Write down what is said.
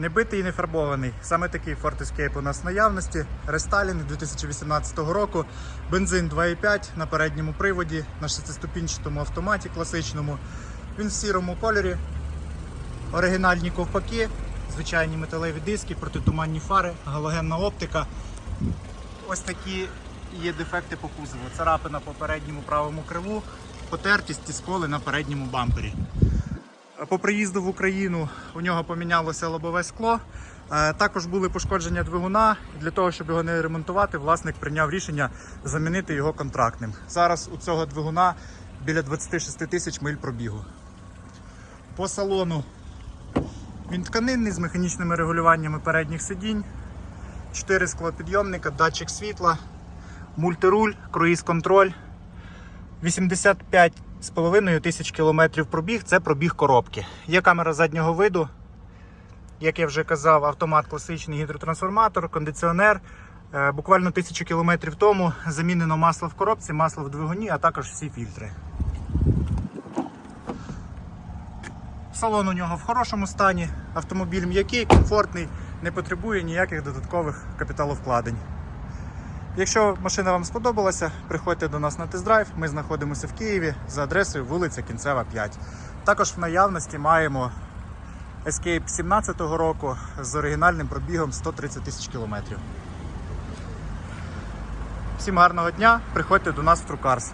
Не битий і не фарбований. Саме такий Ford Escape у нас в наявності. Рестайлінг 2018 року. Бензин 2,5 на передньому приводі, на шестиступінчатому автоматі класичному. Він в сірому кольорі. Оригінальні ковпаки, звичайні металеві диски, протитуманні фари, галогенна оптика. Ось такі є дефекти по кузову. Царапина по передньому правому криву, потертість і сколи на передньому бампері. По приїзду в Україну у нього помінялося лобове скло. Е, Також були пошкодження двигуна. Для того, щоб його не ремонтувати, власник прийняв рішення замінити його контрактним. Зараз у цього двигуна біля 26 тисяч миль пробігу. По салону він тканинний з механічними регулюваннями передніх сидінь, 4 склопідйомника, датчик світла, мультируль, круїз-контроль. 85,5 тисяч кілометрів пробіг це пробіг коробки. Є камера заднього виду, як я вже казав, автомат класичний гідротрансформатор, кондиціонер. Е, Буквально тисячу кілометрів тому замінено масло в коробці, масло в двигуні, а також всі фільтри. Салон у нього в хорошому стані. Автомобіль м'який, комфортний, не потребує ніяких додаткових капіталовкладень. Якщо машина вам сподобалася, приходьте до нас на тест-драйв. Ми знаходимося в Києві за адресою вулиця Кінцева 5. Також в наявності маємо Escape 17 року з оригінальним пробігом 130 тисяч кілометрів. Всім гарного дня! Приходьте до нас в Трукарс.